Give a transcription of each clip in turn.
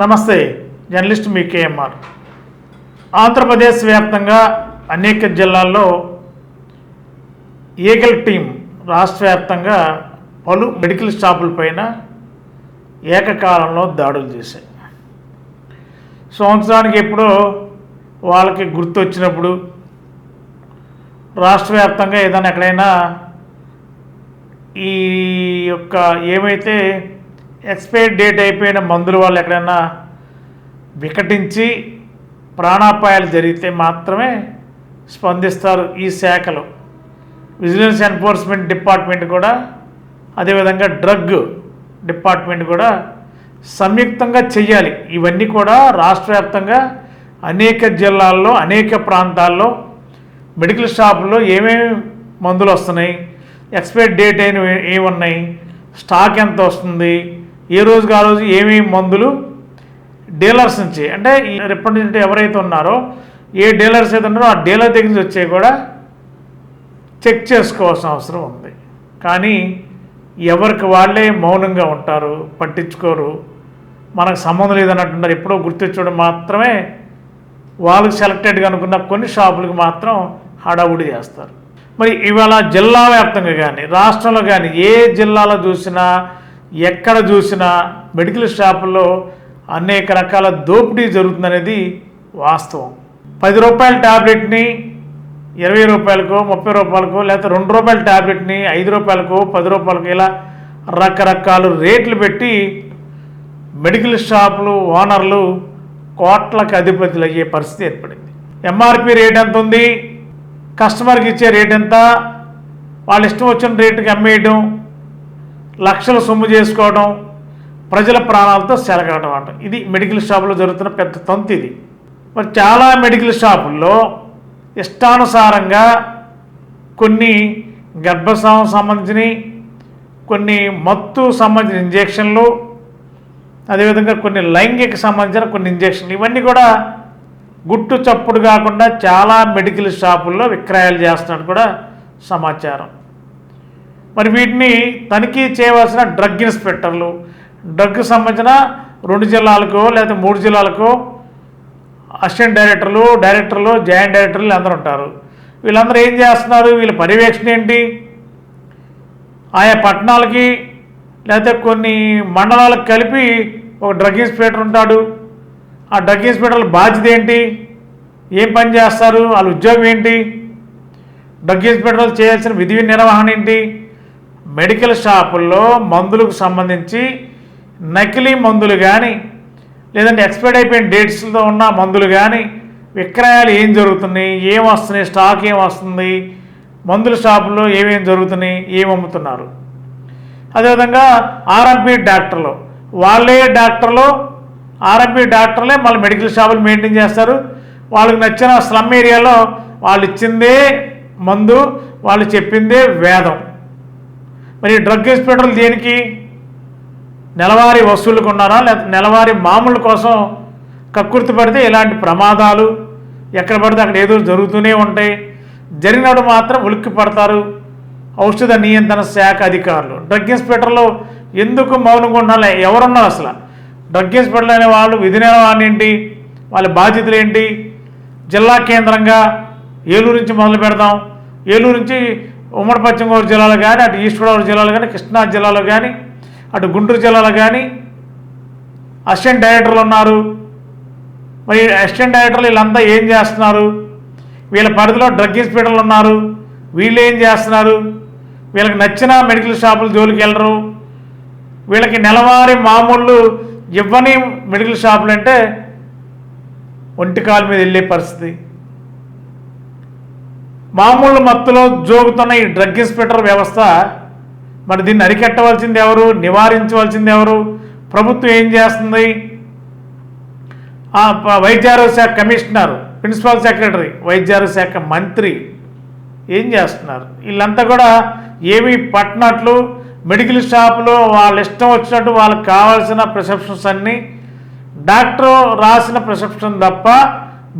నమస్తే జర్నలిస్ట్ మీ కేఎంఆర్. ఆంధ్రప్రదేశ్ వ్యాప్తంగా అనేక జిల్లాల్లో ఈగల్ టీం రాష్ట్ర వ్యాప్తంగా పలు మెడికల్ స్టాపుల పైన ఏకకాలంలో దాడులు చేశాయి. సంవత్సరానికి ఎప్పుడో వాళ్ళకి గుర్తు వచ్చినప్పుడు రాష్ట్ర వ్యాప్తంగా ఏదైనా ఎక్కడైనా ఈ యొక్క ఏమైతే ఎక్స్పైర్ డేట్ అయిపోయిన మందుల వాళ్ళు ఎక్కడైనా వికటించి ప్రాణాపాయాలు జరిగితే మాత్రమే స్పందిస్తారు ఈ శాఖలు. విజిలెన్స్ ఎన్ఫోర్స్మెంట్ డిపార్ట్మెంట్ కూడా అదేవిధంగా డ్రగ్ డిపార్ట్మెంట్ కూడా సంయుక్తంగా చెయ్యాలి. ఇవన్నీ కూడా రాష్ట్ర వ్యాప్తంగా అనేక జిల్లాల్లో అనేక ప్రాంతాల్లో మెడికల్ షాపుల్లో ఏమేమి మందులు వస్తున్నాయి ఎక్స్పైర్ డేట్ అయిన ఏమున్నాయి స్టాక్ ఎంత వస్తుంది ఏ రోజుకి ఆ రోజు ఏమేమి మందులు డీలర్స్ నుంచి అంటే ఈ రిప్రజెంటేటివ్ ఎవరైతే ఉన్నారో ఏ డీలర్స్ అయితే ఉన్నారో ఆ డీలర్ దగ్గర నుంచి వచ్చే కూడా చెక్ చేసుకోవాల్సిన అవసరం ఉంది. కానీ ఎవరికి వాళ్ళే మౌనంగా ఉంటారు పట్టించుకోరు మనకు సంబంధం లేదన్నట్టున్నారు. ఎప్పుడో గుర్తించడం మాత్రమే వాళ్ళకి సెలెక్టెడ్గా అనుకున్న కొన్ని షాపులకు మాత్రం హడావుడి చేస్తారు. మరి ఇవాళ జిల్లా వ్యాప్తంగా కానీ రాష్ట్రంలో కానీ ఏ జిల్లాలో చూసినా ఎక్కడ చూసినా మెడికల్ షాపుల్లో అనేక రకాల దోపిడీ జరుగుతుందనేది వాస్తవం. పది రూపాయల ట్యాబ్లెట్ని ఇరవై రూపాయలకో ముప్పై రూపాయలకో లేకపోతే రెండు రూపాయల ట్యాబ్లెట్ని ఐదు రూపాయలకో పది రూపాయలకో ఇలా రకరకాల రేట్లు పెట్టి మెడికల్ షాపులు ఓనర్లు కోట్లకు అధిపతులు అయ్యే పరిస్థితి ఏర్పడింది. ఎంఆర్పి రేట్ ఎంత ఉంది? కస్టమర్కి ఇచ్చే రేట్ ఎంత? వాళ్ళ ఇష్టం వచ్చిన రేటుకి అమ్మేయడం లక్షలు సొమ్ము చేసుకోవడం ప్రజల ప్రాణాలతో సెలగడం అంట. ఇది మెడికల్ షాపులో జరుగుతున్న పెద్ద తంతు ఇది. మరి చాలా మెడికల్ షాపుల్లో ఇష్టానుసారంగా కొన్ని గర్భస్రావం సంబంధించినవి కొన్ని మత్తు సంబంధించిన ఇంజెక్షన్లు అదేవిధంగా కొన్ని లైంగిక సంబంధించిన కొన్ని ఇంజెక్షన్లు. ఇవన్నీ కూడా గుట్టు చప్పుడు కాకుండా చాలా మెడికల్ షాపుల్లో విక్రయాలు చేస్తున్నట్టు కూడా సమాచారం. మరి వీటిని తనిఖీ చేయవలసిన డ్రగ్ ఇన్స్పెక్టర్లు డ్రగ్కి సంబంధించిన రెండు జిల్లాలకు లేకపోతే మూడు జిల్లాలకు అసిస్టెంట్ డైరెక్టర్లు డైరెక్టర్లు జాయింట్ డైరెక్టర్లు అందరూ ఉంటారు. వీళ్ళందరూ ఏం చేస్తున్నారు? వీళ్ళ పర్యవేక్షణ ఏంటి? ఆయా పట్టణాలకి లేకపోతే కొన్ని మండలాలకు కలిపి ఒక డ్రగ్ ఇన్స్పెక్టర్ ఉంటాడు. ఆ డ్రగ్ ఇన్స్పెక్టర్ల బాధ్యత ఏంటి? ఏం పని చేస్తారు? వాళ్ళ ఉద్యోగం ఏంటి? డ్రగ్ ఇన్స్పెక్టర్లు చేయాల్సిన విధి నిర్వహణ ఏంటి? మెడికల్ షాపుల్లో మందులకు సంబంధించి నకిలీ మందులు కానీ లేదంటే ఎక్స్పైర్డ్ అయిపోయిన డేట్స్తో ఉన్న మందులు కానీ విక్రయాలు ఏం జరుగుతున్నాయి? ఏం వస్తున్నాయి? స్టాక్ ఏం వస్తుంది? మందుల షాపుల్లో ఏమేమి జరుగుతున్నాయి? ఏం అమ్ముతున్నారు? అదేవిధంగా ఆర్ఎంపీ డాక్టర్లు వాళ్ళే డాక్టర్లు ఆర్ఎంపీ డాక్టర్లే మళ్ళీ మెడికల్ షాపులు మెయింటైన్ చేస్తారు. వాళ్ళకి నచ్చిన స్లమ్ ఏరియాలో వాళ్ళు ఇచ్చిందే మందు వాళ్ళు చెప్పిందే వేదం. మరి డ్రగ్ ఇన్స్పెక్టర్లు దేనికి? నెలవారీ వసూలు ఉన్నారా లేకపోతే నెలవారీ మామూలు కోసం కక్కుర్తి పడితే ఇలాంటి ప్రమాదాలు ఎక్కడ పడితే అక్కడ ఏదో జరుగుతూనే ఉంటాయి. జరిగినప్పుడు మాత్రం ఉలిక్కి పడతారు. ఔషధ నియంత్రణ శాఖ అధికారులు. డ్రగ్ ఇన్స్పెక్టర్లు ఎందుకు మౌనంగా ఉండాలి? ఎవరున్నారు అసలు? డ్రగ్ ఇన్స్పెక్టర్లు అనే వాళ్ళు విధి నిర్వహణ ఏంటి? వాళ్ళ బాధ్యతలు ఏంటి? జిల్లా కేంద్రంగా ఏలూరు నుంచి మొదలు పెడదాం. ఏలూరు నుంచి ఉమ్మడి పశ్చిమ గోదావరి జిల్లాలో కానీ అటు ఈస్ట్ గోదావరి జిల్లాలో కానీ కృష్ణా జిల్లాలో కానీ అటు గుంటూరు జిల్లాలో కానీ అసిస్టెంట్ డైరెక్టర్లు ఉన్నారు. మరి అసిస్టెంట్ డైరెక్టర్లు వీళ్ళంతా ఏం చేస్తున్నారు? వీళ్ళ పరిధిలో డ్రగ్ ఇన్స్పెక్టర్లు ఉన్నారు. వీళ్ళు ఏం చేస్తున్నారు? వీళ్ళకి నచ్చిన మెడికల్ షాపులు జోలికి వెళ్ళరు. వీళ్ళకి నెలవారీ మామూళ్ళు ఇవ్వని మెడికల్ షాపులు అంటే ఒంటి కాలు మీద వెళ్ళే పరిస్థితి. మామూలు మత్తులో జోగుతున్న ఈ డ్రగ్ ఇన్స్పెక్టర్ వ్యవస్థ మరి దీన్ని అరికట్టవలసింది ఎవరు? నివారించవలసింది ఎవరు ప్రభుత్వం ఏం చేస్తుంది? వైద్యారోగ్య శాఖ కమిషనర్ ప్రిన్సిపల్ సెక్రటరీ వైద్యారోగ్య శాఖ మంత్రి ఏం చేస్తున్నారు? వీళ్ళంతా కూడా ఏమీ పట్టినట్లు మెడికల్ షాపులో వాళ్ళ ఇష్టం వచ్చినట్టు వాళ్ళకి కావాల్సిన ప్రిసెప్షన్స్ అన్నీ డాక్టర్ రాసిన ప్రిసెప్షన్ తప్ప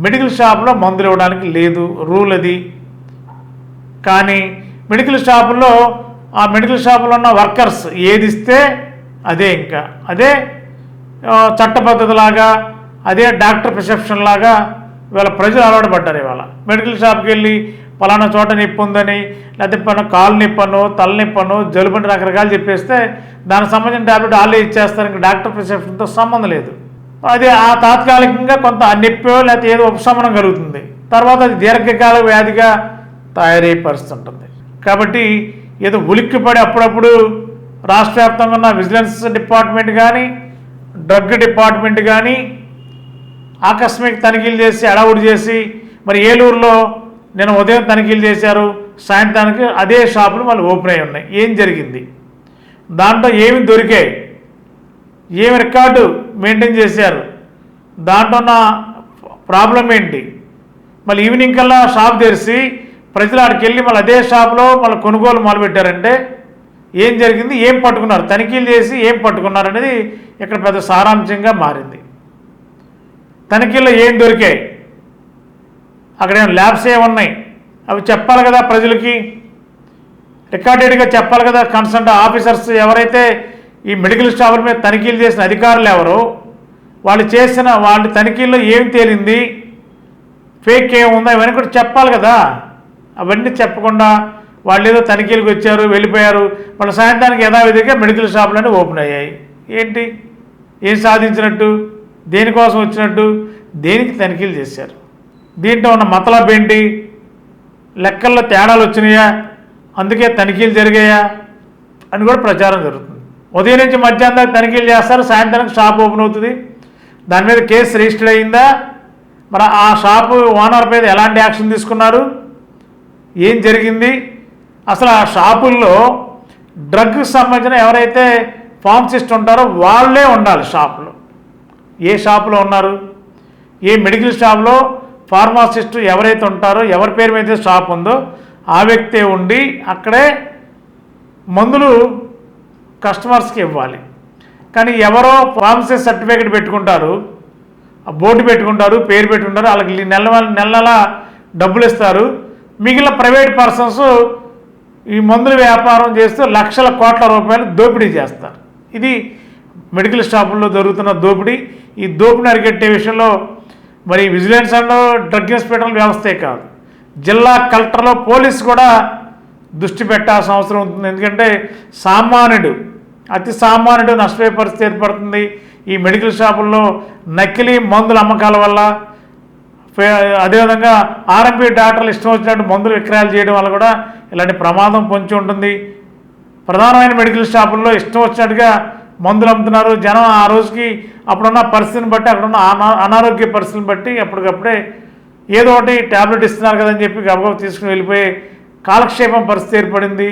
మెడికల్ షాప్లో మందులు ఇవ్వడానికి లేదు. రూల్ అది. కానీ మెడికల్ షాపుల్లో ఆ మెడికల్ షాపులో ఉన్న వర్కర్స్ ఏది ఇస్తే అదే ఇంకా. అదే చట్టపద్ధతిలాగా అదే డాక్టర్ ప్రిసెప్షన్ లాగా ఇవాళ ప్రజలు అలవాటు పడ్డారు ఇవాళ. మెడికల్ షాప్కి వెళ్ళి పలానా చోట నొప్పి ఉందని లేకపోతే పను కాలు నొప్పను తల నొప్పను జలుబని రకరకాలు చెప్పేస్తే దానికి సంబంధించిన టాబ్లెట్ వాళ్ళే ఇచ్చేస్తారు ఇంకా డాక్టర్ ప్రిసెప్షన్తో సంబంధం లేదు. అది ఆ తాత్కాలికంగా కొంత నొప్పో లేకపోతే ఏదో ఉపశమనం కలుగుతుంది. తర్వాత అది దీర్ఘకాల వ్యాధిగా తయారై పరిస్థితి ఉంటుంది కాబట్టి ఏదో ఉలిక్కిపడి అప్పుడప్పుడు రాష్ట్ర వ్యాప్తంగా ఉన్న విజిలెన్స్ డిపార్ట్మెంట్ కానీ డ్రగ్ డిపార్ట్మెంట్ కానీ ఆకస్మిక తనిఖీలు చేసి అడవుడు చేసి మరి ఏలూరులో నేను ఉదయం తనిఖీలు చేశారు సాయంత్రానికి అదే షాపులు మళ్ళీ ఓపెన్ అయి ఉన్నాయి. ఏం జరిగింది? దాంట్లో ఏమి దొరికాయి ఏమి రికార్డు మెయింటైన్ చేశారు? దాంట్లో ఉన్న ప్రాబ్లం ఏంటి? మళ్ళీ ఈవినింగ్ కల్లా షాప్ తెరిచి ప్రజలు ఆడికి వెళ్ళి మళ్ళీ అదే షాప్లో మళ్ళీ కొనుగోలు మొదలుపెట్టారంటే ఏం జరిగింది? ఏం పట్టుకున్నారు? తనిఖీలు చేసి ఏం పట్టుకున్నారు అనేది ఇక్కడ పెద్ద సారాంశంగా మారింది. తనిఖీల్లో ఏం దొరికాయి? అక్కడ ఏమైనా ల్యాబ్స్ ఏమున్నాయి అవి చెప్పాలి కదా ప్రజలకి. రికార్డెడ్గా చెప్పాలి కదా కన్సల్ట్ ఆఫీసర్స్ ఎవరైతే ఈ మెడికల్ స్టాఫ్ల మీద తనిఖీలు చేసిన అధికారులు ఎవరో వాళ్ళు చేసిన వాళ్ళ తనిఖీల్లో ఏం తేలింది? ఫేక్ ఏముందా ఇవన్నీ కూడా చెప్పాలి కదా. అవన్నీ చెప్పకుండా వాళ్ళు ఏదో తనిఖీలకు వచ్చారు వెళ్ళిపోయారు. వాళ్ళ సాయంత్రానికి యథావిధిగా మెడికల్ షాపులన్నీ ఓపెన్ అయ్యాయి. ఏంటి? ఏం సాధించినట్టు? దేనికోసం వచ్చినట్టు? దేనికి తనిఖీలు చేశారు? దీంట్లో ఉన్న మతలబ్ ఏంటి? లెక్కల్లో తేడాలు వచ్చినాయా? అందుకే తనిఖీలు జరిగాయా? అని కూడా ప్రచారం జరుగుతుంది. ఉదయం నుంచి మధ్యాహ్నం దాకా తనిఖీలు చేస్తారు. సాయంత్రానికి షాప్ ఓపెన్ అవుతుంది. దాని మీద కేసు రిజిస్టర్ అయిందా? మరి ఆ షాపు ఓనర్ మీద ఎలాంటి యాక్షన్ తీసుకున్నారు? ఏం జరిగింది? అసలు ఆ షాపుల్లో డ్రగ్కి సంబంధించిన ఎవరైతే ఫార్మసిస్ట్ ఉంటారో వాళ్ళే ఉండాలి షాపులో. ఏ షాపులో ఉన్నారు? ఏ మెడికల్ షాప్లో ఫార్మాసిస్ట్ ఎవరైతే ఉంటారో ఎవరి పేరు మీద అయితే షాప్ ఉందో ఆ వ్యక్తే ఉండి అక్కడే మందులు కస్టమర్స్కి ఇవ్వాలి. కానీ ఎవరో ఫార్మసిస్ట్ సర్టిఫికేట్ పెట్టుకుంటారు బోర్డు పెట్టుకుంటారు పేరు పెట్టుకుంటారు వాళ్ళకి నెల నెల నెల డబ్బులు ఇస్తారు. మిగిలిన ప్రైవేట్ పర్సన్స్ ఈ మందుల వ్యాపారం చేస్తూ లక్షల కోట్ల రూపాయలు దోపిడీ చేస్తారు. ఇది మెడికల్ షాపుల్లో జరుగుతున్న దోపిడీ. ఈ దోపిడీ అరికట్టే విషయంలో మరి విజిలెన్స్ అండ్ డ్రగ్ ఇన్స్పెక్టర్ వ్యవస్థే కాదు. జిల్లా కలెక్టర్లో పోలీసు కూడా దృష్టి పెట్టాల్సిన అవసరం ఉంటుంది. ఎందుకంటే సామాన్యుడు అతి సామాన్యుడు నష్టపోయే పరిస్థితి ఏర్పడుతుంది. ఈ మెడికల్ షాపుల్లో నకిలీ మందుల అమ్మకాల వల్ల అదేవిధంగా ఆర్ఎంపీ డాక్టర్లు ఇష్టం వచ్చినట్టు మందులు విక్రయాలు చేయడం వల్ల కూడా ఇలాంటి ప్రమాదం పొంచి ఉంటుంది. ప్రధానమైన మెడికల్ షాపుల్లో ఇష్టం వచ్చినట్టుగా మందులు అమ్ముతున్నారు. జనం ఆ రోజుకి అప్పుడున్న పరిస్థితిని బట్టి అక్కడున్న అనా అనారోగ్య పరిస్థితిని బట్టి అప్పటికప్పుడే ఏదో ఒకటి ట్యాబ్లెట్ ఇస్తున్నారు కదని చెప్పి గబగబ తీసుకుని వెళ్ళిపోయి కాలక్షేపం పరిస్థితి ఏర్పడింది.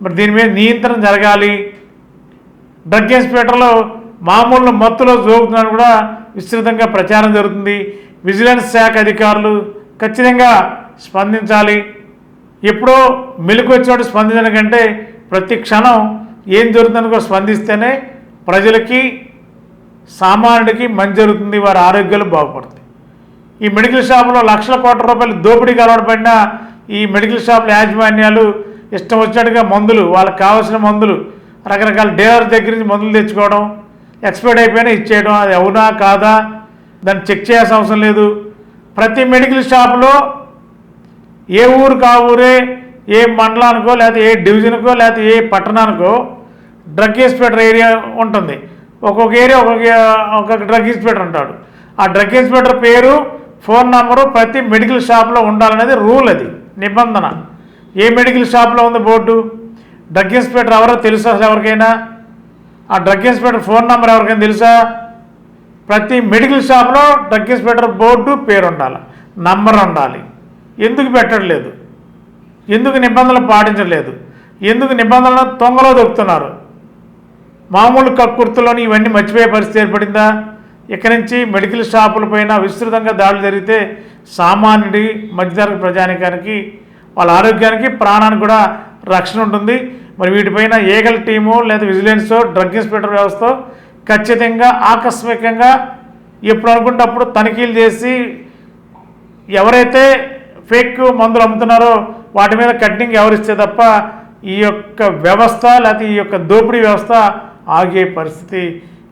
మరి దీని మీద నియంత్రణ జరగాలి. డ్రగ్ ఇన్స్పెక్టర్లో మామూలు మత్తులో జోగుతున్నాను కూడా విస్తృతంగా ప్రచారం జరుగుతుంది. విజిలెన్స్ శాఖ అధికారులు ఖచ్చితంగా స్పందించాలి. ఎప్పుడో మెలకు వచ్చినట్టు స్పందించడం కంటే ప్రతి క్షణం ఏం జరుగుతుందని కూడా స్పందిస్తేనే ప్రజలకి సామాన్యుడికి మంచి జరుగుతుంది వారి ఆరోగ్యాలు బాగుపడుతుంది ఈ మెడికల్ షాపులో లక్షల కోట్ల రూపాయలు దోపిడీకి అలవాటుపడిన ఈ మెడికల్ షాపుల యాజమాన్యాలు ఇష్టం వచ్చినట్టుగా మందులు వాళ్ళకి కావాల్సిన మందులు రకరకాల డీలర్ దగ్గర నుంచి మందులు తెచ్చుకోవడం ఎక్స్పైర్డ్ అయిపోయినా ఇచ్చేయడం అది అవునా కాదా దాన్ని చెక్ చేయాల్సిన అవసరం లేదు. ప్రతి మెడికల్ షాప్లో ఏ ఊరు కా ఊరే ఏ మండలానికో లేకపోతే ఏ డివిజన్కో లేకపోతే ఏ పట్టణానికో డ్రగ్ ఇన్స్పెక్టర్ ఏరియా ఉంటుంది. ఒక్కొక్క ఏరియా ఒక్కొక్క ఒక్కొక్క డ్రగ్ ఇన్స్పెక్టర్ ఉంటాడు. ఆ డ్రగ్ ఇన్స్పెక్టర్ పేరు ఫోన్ నంబరు ప్రతి మెడికల్ షాప్లో ఉండాలనేది రూల్ అది నిబంధన. ఏ మెడికల్ షాప్లో ఉంది బోర్డు? డ్రగ్ ఇన్స్పెక్టర్ ఎవరో తెలుసా ఎవరికైనా? ఆ డ్రగ్ ఇన్స్పెక్టర్ ఫోన్ నెంబర్ ఎవరికైనా తెలుసా? ప్రతి మెడికల్ షాప్లో డ్రగ్ ఇన్స్పెక్టర్ బోర్డు పేరు ఉండాలి నంబర్ ఉండాలి. ఎందుకు పెట్టట్లేదు? ఎందుకు నిబంధనలు పాటించలేదు ఎందుకు నిబంధనలను తొంగలో దొక్కుతున్నారు? మామూలు కక్కుర్తులోని ఇవన్నీ మర్చిపోయే పరిస్థితి ఏర్పడిందా? ఇక్కడి నుంచి మెడికల్ షాపులపైన విస్తృతంగా దాడులు జరిగితే సామాన్యుడి మధ్యతరగతి ప్రజానికానికి వాళ్ళ ఆరోగ్యానికి ప్రాణానికి కూడా రక్షణ ఉంటుంది. మరి వీటిపైన ఏగల టీము లేదా విజిలెన్సో డ్రగ్ ఇన్స్పెక్టర్ వ్యవస్థ ఖచ్చితంగా ఆకస్మికంగా ఎప్పుడు అనుకున్నప్పుడు తనిఖీలు చేసి ఎవరైతే ఫేక్ మందులు అమ్ముతున్నారో వాటి మీద కట్టింగ్ ఎవరిస్తే తప్ప ఈ యొక్క వ్యవస్థ లేకపోతే ఈ యొక్క దోపిడీ వ్యవస్థ ఆగే పరిస్థితి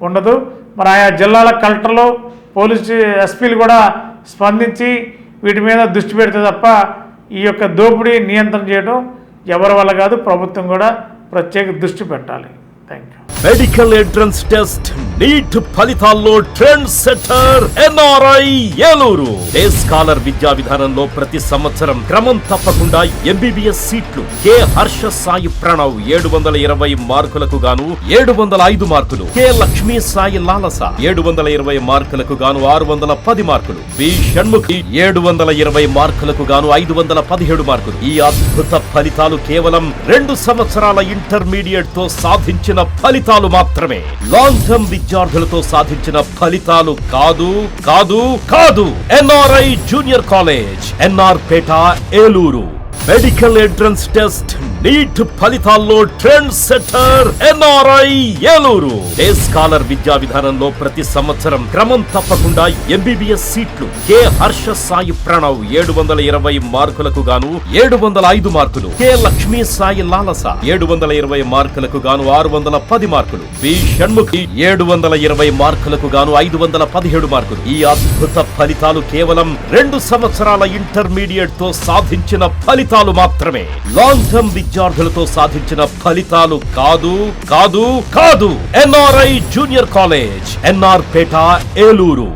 ఉండదు. మరి ఆయా జిల్లాల కలెక్టర్లు పోలీసు ఎస్పీలు కూడా స్పందించి వీటి మీద దృష్టి పెడితే తప్ప ఈ యొక్క దోపిడీ నియంత్రణ చేయడం ఎవరి వల్ల కాదు ప్రభుత్వం కూడా ప్రత్యేక దృష్టి పెట్టాలి. Thank you medical entrance test NEET ఫలితాల్లో trend setter NRI Eluru. Day scholar విద్యా విధానంలో ప్రతి సంవత్సరం క్రమం తప్పకుండా ఎంబీబీఎస్ సీట్లు. కె హర్ష సాయి ప్రణవ్ ఏడు వందల ఇరవై మార్కులకు గాను ఏడు వందల ఐదు మార్కులు. కె లక్ష్మీ సాయి లాలస ఏడు వందల ఇరవై మార్కులకు గాను ఆరు వందల పది మార్కులు. బి షణ్ముఖి ఏడు వందల ఇరవై మార్కులకు గాను ఐదు వందల పదిహేడు మార్కులు. ఈ అద్భుత ఫలితాలు కేవలం రెండు సంవత్సరాల ఇంటర్మీడియట్తో సాధించిన ఫలితాలు. మాత్రమే. లాంగ్ టర్మ్ విద్యార్థులతో సాధించిన ఫలితాలు కాదు కాదు కాదు. NRI junior college NR Peta Eluru. Medical entrance test NEET ఫలితాల్లో trend setter NRI Eluru. Day scholar విద్యా విధానంలో ప్రతి సంవత్సరం క్రమం తప్పకుండా ఎంబీబీఎస్ సీట్లు. కె హర్ష సాయి ప్రణవ్ ఏడు వందల ఇరవై మార్కులకు గాను ఏడు వందల ఐదు మార్కులు. కె లక్ష్మీ సాయి లాలస ఏడు వందల ఇరవై మార్కులకు గాను ఆరు వందల పది మార్కులు. బి షణ్ముఖి ఏడు వందల ఇరవై మార్కులకు గాను ఐదు వందల పదిహేడు మార్కులు. ఈ అద్భుత ఫలితాలు కేవలం రెండు సంవత్సరాల ఇంటర్మీడియట్తో సాధించిన ఫలితాలు మాత్రమే. లాంగ్ టర్మ్ విద్యార్థులతో సాధించిన ఫలితాలు కాదు కాదు కాదు. NRI junior college NR Peta Eluru.